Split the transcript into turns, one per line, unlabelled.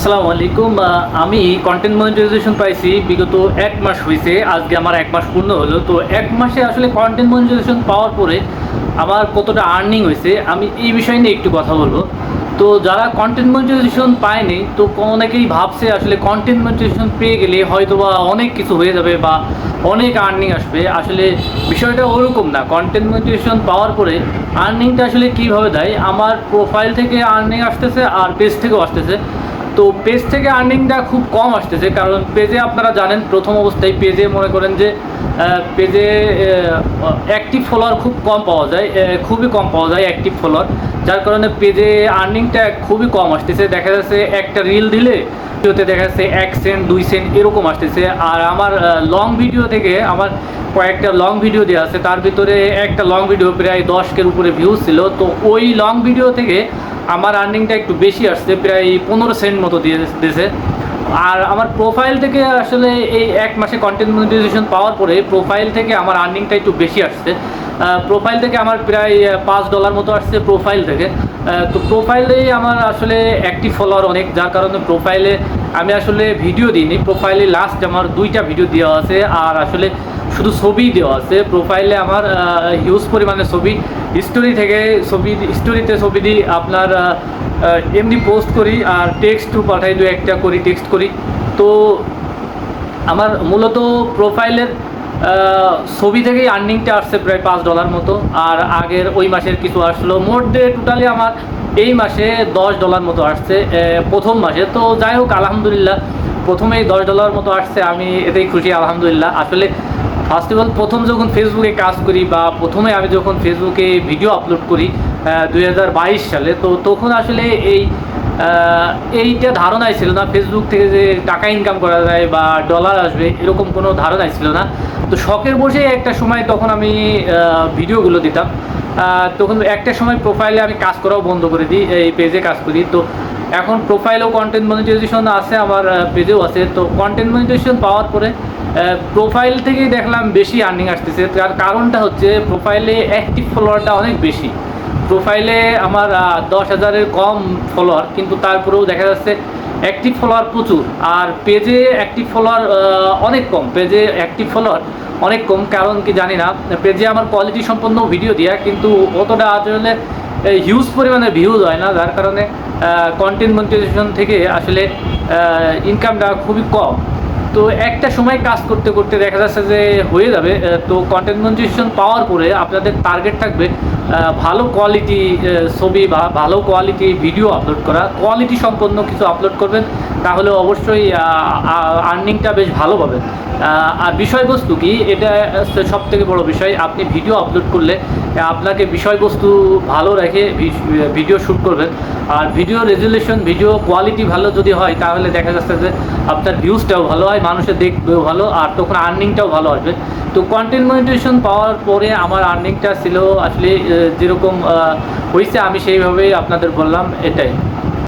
আসসালামু আলাইকুম আমি কন্টেন্ট মনিটাইজেশন পাইছি, বিগত এক মাস হয়েছে আজকে আমার এক মাস পূর্ণ হলো, তো এক মাসে আসলে কন্টেন্ট মনিটাইজেশন পাওয়ার পরে আমার কতটা আর্নিং হয়েছে আমি এই বিষয় নিয়ে একটু কথা বলব। তো যারা কন্টেন্ট মনিটাইজেশন পায়নি, তো অনেকেই ভাবছে আসলে কন্টেন্ট মনিটাইজেশন পেয়ে গেলে হয়তো বা অনেক কিছু হয়ে যাবে বা অনেক আর্নিং আসবে। আসলে বিষয়টা ওরকম না কন্টেন্ট মনিটাইজেশন পাওয়ার পরে আর্নিংটা আসলে কীভাবে দেয়? আমার প্রোফাইল থেকে আর্নিং আসতেছে আর পেজ থেকেও আসতেছে। তো পেজ থেকে আর্নিংটা খুব কম আসতেছে, কারণ পেজে আপনারা জানেন প্রথম অবস্থায় পেজে মনে করেন যে পেজে অ্যাক্টিভ ফলোয়ার খুব কম পাওয়া যায় খুবই কম পাওয়া যায় অ্যাক্টিভ ফলোয়ার যার কারণে পেজে আর্নিংটা খুবই কম আসতেছে। দেখা যাচ্ছে একটা রিল দিলে ভিডিওতে দেখা যাচ্ছে এক সেন্ট দুই সেন্ট এরকম আসতেছে। আর আমার লং ভিডিও থেকে আমার কয়েকটা লং ভিডিও দেওয়া আছে, তার ভিতরে একটা লং ভিডিও প্রায় দশকের উপরে ভিউজ ছিল। তো ওই লং ভিডিও থেকে আমার আর্নিংটা একটু বেশি আসছে, প্রায় পনেরো সেন্ট মতো দিয়ে দিয়েছে আর আমার প্রোফাইল থেকে আসলে এই এক মাসে কন্টেন্ট মনিটাইজেশন পাওয়ার পরে প্রোফাইল থেকে আমার আর্নিংটা একটু বেশি আসছে। প্রোফাইল থেকে আমার প্রায় পাঁচ ডলার মতো আসছে প্রোফাইল থেকে। তো প্রোফাইলেই আমার আসলে অ্যাক্টিভ ফলোয়ার অনেক, যার কারণে প্রোফাইলে আমি আসলে ভিডিও দিইনি। প্রোফাইলে লাস্ট আমার দুইটা ভিডিও দেওয়া আছে। আর আসলে শুধু ছবি দেওয়া আছে। প্রোফাইলে আমার হিউজ পরিমাণে ছবি। স্টোরি থেকে ছবি স্টোরিতে ছবি দিই আপনার এমনি পোস্ট করি আর টেক্সটও পাঠাই দু একটা করি টেক্সট করি। তো আমার মূলত প্রোফাইলের ছবি থেকেই আর্নিংটা আসছে প্রায় পাঁচ ডলার মতো। আর আগের ওই মাসের কিছু আসলো। মোট দিয়ে টোটালি আমার এই মাসে দশ ডলার মতো আসছে প্রথম মাসে। তো যাই হোক, আলহামদুলিল্লাহ, প্রথমেই দশ ডলার মতো আসছে। আমি এতেই খুশি, আলহামদুলিল্লাহ। আসলে ফার্স্ট অফ অল প্রথম যখন ফেসবুকে কাজ করি বা প্রথমে আমি যখন ফেসবুকে ভিডিও আপলোড করি দু হাজার বাইশ সালে, তো তখন আসলে এই এইটা ধারণাই ছিল না। ফেসবুক থেকে যে টাকা ইনকাম করা যায় বা ডলার আসবে, এরকম কোনো ধারণাই ছিল না। তো শখের বসে একটা সময় তখন আমি ভিডিওগুলো দিতাম। তখন একটা সময় প্রোফাইলে আমি কাজ করাও বন্ধ করে দিই, এই পেজে কাজ করি। তো এখন প্রোফাইলেও কন্টেন্ট মনিটাইজেশন আছে, আমার পেজেও আছে। তো কন্টেন্ট মনিটাইজেশন পাওয়ার পরে প্রোফাইল থেকেই দেখলাম বেশি আর্নিং আসতেছে। তার কারণটা হচ্ছে প্রোফাইলে অ্যাক্টিভ ফলোয়ারটা অনেক বেশি। প্রোফাইলে আমার দশ হাজারের কম ফলোয়ার কিন্তু তারপরেও দেখা যাচ্ছে অ্যাক্টিভ ফলোয়ার প্রচুর। আর পেজে অ্যাক্টিভ ফলোয়ার অনেক কম। পেজে অ্যাক্টিভ ফলোয়ার অনেক কম, কারণ কি জানি না পেজে আমার কোয়ালিটি সম্পন্ন ভিডিও দেওয়া কিন্তু অতটা আসলে হিউজ পরিমাণে ভিউজ হয় না, যার কারণে কন্টেন্ট মনিটাইজেশন থেকে আসলে ইনকামটা খুবই কম। তো একটা সময় কাজ করতে করতে দেখা যাচ্ছে যে হয়ে যাবে তো কন্টেন্ট মনিটাইজেশন পাওয়ার পরে আপনাদের টার্গেট থাকবে ভালো কোয়ালিটি ছবি বা ভালো কোয়ালিটি ভিডিও আপলোড করা। কোয়ালিটি সম্পন্ন কিছু আপলোড করবেন তাহলে অবশ্যই আর্নিংটা বেশ ভালো পাবেন। আর বিষয়বস্তু কি? এটা সব থেকে বড় বিষয়। আপনি ভিডিও আপলোড করলে আপনাকে বিষয়বস্তু ভালো রেখে ভিডিও শ্যুট করবেন। আর ভিডিও রেজুলেশন ভিডিও কোয়ালিটি ভালো যদি হয়, তাহলে দেখা যাচ্ছে যে আপনার ভিউজটাও ভালো হয়, মানুষের দেখবেও ভালো, আর তখন আর্নিংটাও ভালো আসবে। তো কন্টেন্ট মনিটেশন পাওয়ার পরে আমার আর্নিংটা ছিল আসলে যেরকম হয়েছে, আমি সেইভাবেই আপনাদের বললাম, এটাই।